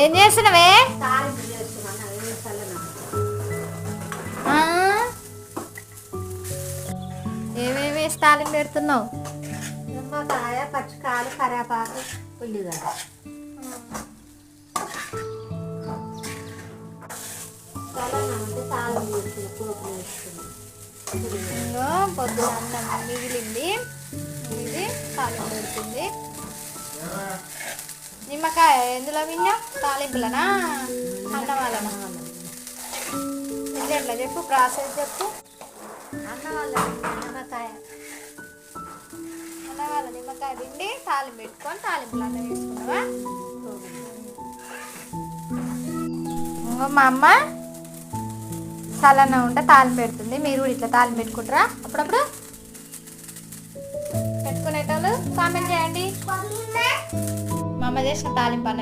ఏం చేస్తున్నావే? ఏమేమి వేసి తాలింపు పెడుతున్నావు? నిమ్మకాయ పచ్చికాయలు కరివేపాకు ఉల్లిగడ్డ. పొద్దున అన్నం మిగిలింది. ఇది తాలింపు పెడుతుంది. నిమ్మకాయ ఎందులో విన్నా తాలింపులనా? అన్నం వాళ్ళనా ఎట్లా చెప్పు? ప్రాసెస్ చెప్పు. అన్న వాళ్ళ నిమ్మకాయ. అన్నవాళ్ళ నిమ్మకాయ పిండి తాలింపు పెట్టుకొని తాలింపులు అన్న వేసుకున్నావా ఇంకో మా అమ్మ చల్లన్న ఉంటే తాలింపు పెడుతుంది. మీరు కూడా ఇట్లా తాలింపు పెట్టుకుంటారా? అప్పుడప్పుడు? పెట్టుకునేటోళ్ళు కామెంట్ చేయండి. మా అమ్మ చేసిన తాలింపు అన్నం